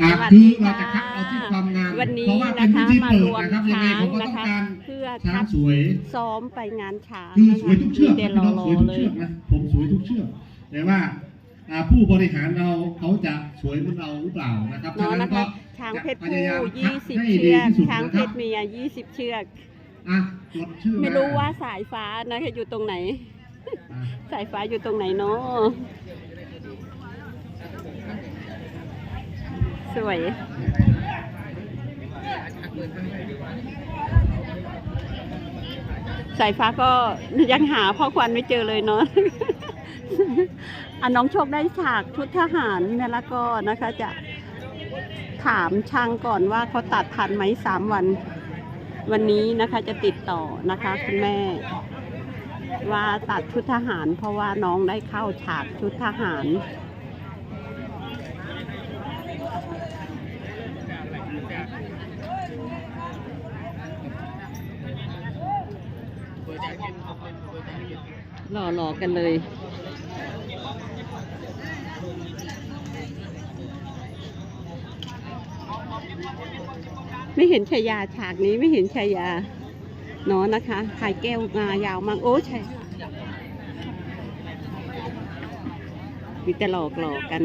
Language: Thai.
อ่าสวัสคืดีอเราค่ะจะคัดเอาที่ความงามวันนี้เพราะว่าเป็นะนคะพิธีมาเปิรดวมนะครับยังไงช้างผมก็นะต้องคะการเพื่อช้างคัดสวยซ้อมไปงานช้างคือนะสคะวยทุกเชือกเดี๋ยวพี่รอน้องรอสวยทุกเลเชืยอกนะผมสวยทุกเชือกแต่ว่าอ่าผู้บริหารเราเขาจะสวยเหมือนเราหรือเปล่านะครับเนาะฉะนะคะก็ช้างเพชรพยายามผู้คัยี่ดสิบให้เชืดีอกที่สุดช้างนะเพครับชรเมียยี่สิบเชือกอะกดชื่อไม่รู้ว่าสายฟ้านะคะอยู่ตรงไหนอะสายฟ้าอยู่ตรงไหนเนาะ สวย สายฟ้าก็ยังหาพ่อควันไม่เจอเลยเนาะอันน้องโชคได้ฉากชุดทหารเนี่ยแล้วก็นะคะจะถามช่างก่อนว่าเขาตัดทันไหมสามวัน วันนี้นะคะจะติดต่อนะคะคุณแม่ ว่าตัดชุดทหาร เพราะว่าน้องได้เข้าฉากชุดทหาร หล่อๆกันเลย ไม่เห็นชายาฉากนี้ไม่เห็นชายาเนาะนะคะถ่ายแก้วงายาวมากโอ้ใช่มีแต่หลอกหลอกกัน